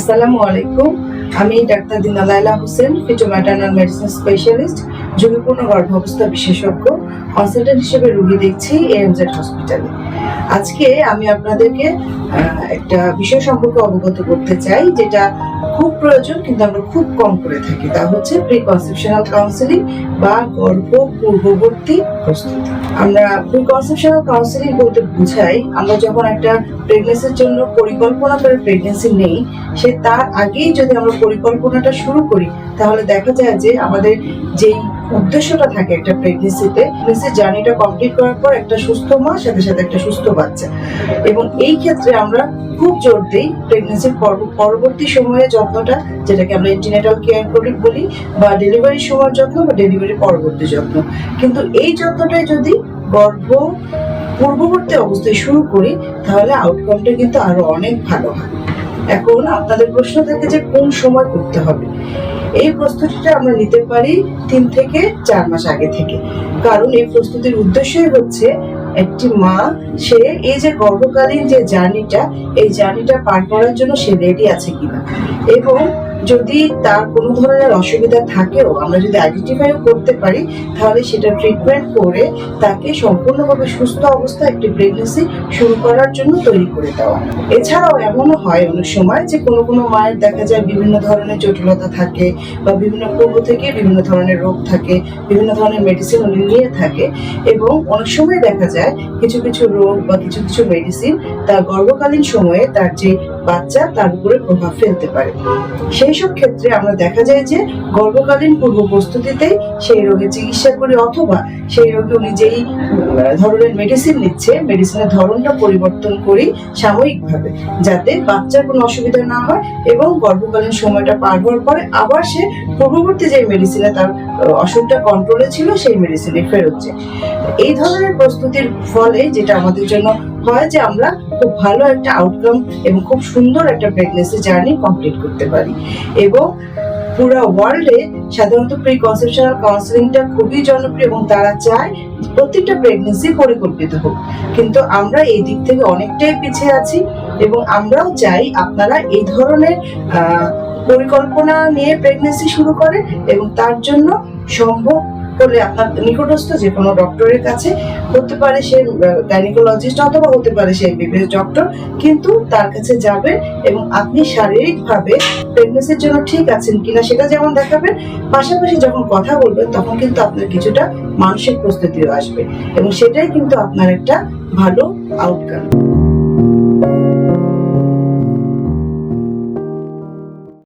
আসসালামু আলাইকুম। আমি doctor Dina Laila Hossain feto maternal medicine specialist, ঝুঁকিপূর্ণ গর্ভাবস্থা বিশেষজ্ঞ, কনসালটেন্ট হিসেবে রুগী দেখছি এএমজেড হসপিটালে। আজকে আমি আপনাদেরকে একটা বিষয় সম্পর্কে অবগত করতে চাই, যেটা খুব প্রয়োজন, কিন্তু আমরা খুব কম করে থাকি। তা হচ্ছে প্রি কনসেপশনাল কাউন্সিলিং বা গর্ভ পূর্ববর্তী প্রস্তুতি। আমরা প্রি কনসেপশনাল কাউন্সিলিং বলতে বুঝাই, আমরা যখন একটা প্রেগনেন্সির জন্য পরিকল্পনা করে প্রেগনেন্সি নেই, সে তার আগেই যদি আমরা পরিকল্পনাটা শুরু করি, তাহলে দেখা যায় যে আমাদের যেই উদ্দেশ্যটা থাকে একটা প্রেগনেন্সিতে প্রেগনেন্সির জার্নিটা কমপ্লিট করার পর একটা সুস্থ মা, সাথে সাথে একটা সুস্থ বাচ্চা। এবং এই ক্ষেত্রে আমরা খুব জোর দিই প্রেগনেন্সির পরবর্তী সময়ে যত্নটা, যেটাকে আমরা ইন্টিনেটাল কেয়ার করি বলি, বা ডেলিভারির সময় যত্ন বা ডেলিভারি পরবর্তী যত্ন। কিন্তু এই যত্নটাই যদি গর্ভ পূর্ববর্তী অবস্থায় শুরু করি, তাহলে আউটকামটা কিন্তু আরও অনেক ভালো হয়। এখন আপনাদের প্রশ্ন থাকে যে কোন সময় করতে হবে? এই প্রস্তুতিটা আমরা নিতে পারি তিন থেকে চার মাস আগে থেকে। কারণ এই প্রস্তুতির উদ্দেশ্যই হচ্ছে একটি মা, সে এই যে গর্ভকালীন যে জার্নিটা, এই জার্নিটা পার করার জন্য সে রেডি আছে কিনা। এবং যদি তার কোনো ধরনের অসুবিধা থাকেও, আমরা যদি আইডেন্টিফাই করতে পারি, তাহলে সেটা ট্রিটমেন্ট করে তাকে সম্পূর্ণভাবে সুস্থ অবস্থায় একটি প্রেগনেন্সি শুরু করার জন্য তৈরি করে দেওয়া। এছাড়াও এমনও হয় অনেক সময় যে কোনো কোনো মায়ের দেখা যায় বিভিন্ন ধরনের জটিলতা থাকে বা বিভিন্ন পূর্ব থেকে বিভিন্ন ধরনের রোগ থাকে, বিভিন্ন ধরনের মেডিসিন উনি নিয়ে থাকে এবং অনেক সময় দেখা যায় কিছু কিছু রোগ বা কিছু কিছু মেডিসিন তার গর্ভকালীন সময়ে তার যে বাচ্চা তার উপরে প্রভাব ফেলতে পারে। সেই সব ক্ষেত্রে আমরা দেখা যায় যে গর্ভকালীন পূর্ব প্রস্তুতিতেই সেই রোগের চিকিৎসা করে অথবা সেই রোগে উনি যেই ধরনের মেডিসিন নিচ্ছে মেডিসিনের ধরনটা পরিবর্তন করি সাময়িকভাবে, যাতে বাচ্চার কোনো অসুবিধা না হয় এবং গর্ভকালীন সময়টা পার হওয়ার পরে আবার সে পূর্ববর্তী যে মেডিসিনে তার অসুখটা কন্ট্রোলে ছিল, সেই মেডিসিনে যায়। এই ধরনের প্রস্তুতির ফলে যেটা আমাদের জন্য হয় যে আমরা খুব ভালো একটা আউটকাম এবং খুব সুন্দর একটা প্রেগনেন্সি জার্নি কমপ্লিট করতে পারি। এবং পুরো ওয়ার্ল্ডে সাধারণত প্রি কনসেপশনাল কাউন্সিলিংটা খুবই জনপ্রিয় এবং তারা চায় প্রত্যেকটা প্রেগনেন্সি পরিকল্পিত হোক। কিন্তু আমরা এই দিক থেকে অনেকটাই পিছিয়ে আছি এবং আমরাও চাই আপনারা এই ধরনের পরিকল্পনা নিয়ে প্রেগনেন্সি শুরু করেন এবং তার জন্য সম্ভব হলে আপনার নিকটস্থ যে কোনো ডক্টরের কাছে হতে পারে সে গাইনিকোলজিস্ট অথবা হতে পারে সে এমবিবিএস ডক্টর কিন্তু তার কাছে যাবেন এবং আপনি শারীরিকভাবে প্রেগনেন্সির জন্য ঠিক আছেন কিনা সেটা যেমন দেখাবেন, পাশাপাশি যখন কথা বলবেন তখন কিন্তু আপনার কিছুটা মানসিক প্রস্তুতিও আসবে এবং সেটাই কিন্তু আপনার একটা ভালো আউটকাম